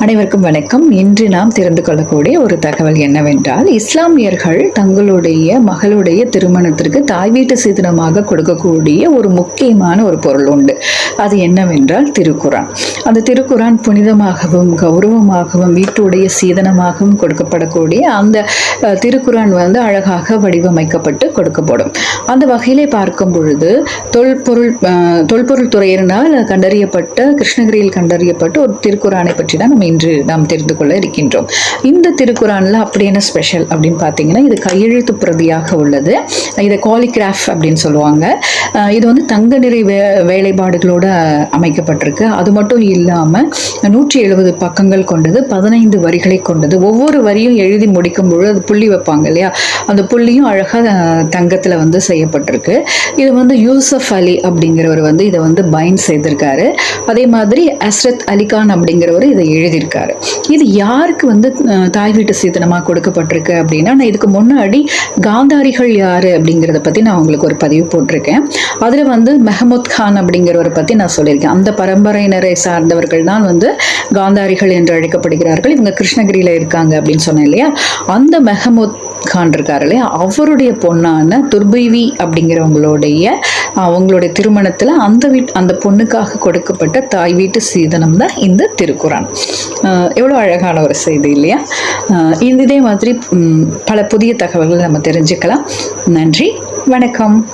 அனைவருக்கும் வணக்கம். இன்று நாம் தெரிந்து கொள்ளக்கூடிய ஒரு தகவல் என்னவென்றால் இஸ்லாமியர்கள் தங்களுடைய மகளுடைய திருமணத்திற்கு தாய் வீட்டு சீதனமாக கொடுக்கக்கூடிய ஒரு முக்கியமான ஒரு பொருள் உண்டு. அது என்னவென்றால் திருக்குரான் அந்த திருக்குரான் புனிதமாகவும் கௌரவமாகவும் வீட்டுடைய சீதனமாகவும் கொடுக்கப்படக்கூடிய அந்த திருக்குறான் திருக்குரான் வந்து அழகாக வடிவமைக்கப்பட்டு கொடுக்கப்படும். அந்த வகையிலே பார்க்கும் பொழுது தொல்பொருள் தொல்பொருள் துறையினால் கண்டறியப்பட்ட கிருஷ்ணகிரியில் கண்டறியப்பட்ட ஒரு திருக்குறானை பற்றி தான் நம்ம இன்று நாம் தெரிந்து கொள்ள இருக்கின்றோம். இந்த திருக்குறானில் அப்படி என்ன ஸ்பெஷல் அப்படின்னு பார்த்தீங்கன்னா இது கையெழுத்து பிரதியாக உள்ளது. இதை காலிகிராஃப் அப்படின்னு சொல்லுவாங்க. இது வந்து தங்க நிறை வே வேலைப்பாடுகளோடு அமைக்கப்பட்டிருக்கு. அது மட்டும் இல்லாமல் நூற்றி எழுபது பக்கங்கள் கொண்டது பதினைந்து வரிகளை கொண்டது. ஒவ்வொரு வரியும் எழுதி முடிக்கும் பொழுது அது புள்ளி வைப்பாங்க இல்லையா? அந்த புள்ளியும் அழகாக தங்கத்தில் வந்து செய்யப்பட்டிருக்கு. இது வந்து யூசப் அலி அப்படிங்கிறவர் வந்து இதை வந்து பைன் செய்திருக்காரு. அதே மாதிரி அஸ்ரத் அலிகான் அப்படிங்கிறவர் இதை எழுதியிருக்காரு. இது யாருக்கு வந்து தாய் வீட்டு சீதனமாக கொடுக்கப்பட்டிருக்கு அப்படின்னா நான் இதுக்கு முன்னாடி காந்தாரிகள் யார் அப்படிங்கிறத பற்றி நான் உங்களுக்கு ஒரு பதிவு போட்டிருக்கேன். அதில் வந்து மெஹமூத் கான் அப்படிங்கிறவரை பற்றி நான் சொல்லியிருக்கேன். அந்த பரம்பரையினரை சார்ந்தவர்கள் தான் வந்து காந்தாரிகள் என்று அழைக்கப்படுகிறார்கள். இவங்க கிருஷ்ணகிரியில் இருக்காங்க அப்படின்னு சொன்னேன் இல்லையா? அந்த மெஹமூத் கான் இருக்கார் இல்லையா? அவருடைய பொண்ணான துர்பைவி அப்படிங்கிறவங்களுடைய அவங்களுடைய திருமணத்தில் அந்த வீட் அந்த பொண்ணுக்காக கொடுக்கப்பட்ட தாய் வீட்டு சீதனம் தான் இந்த திருக்குறான். எவ்வளோ அழகான ஒரு செய்தி இல்லையா? இந்த- இதே மாதிரி பல புதிய தகவல்கள் நம்ம தெரிஞ்சுக்கலாம். நன்றி. வணக்கம்.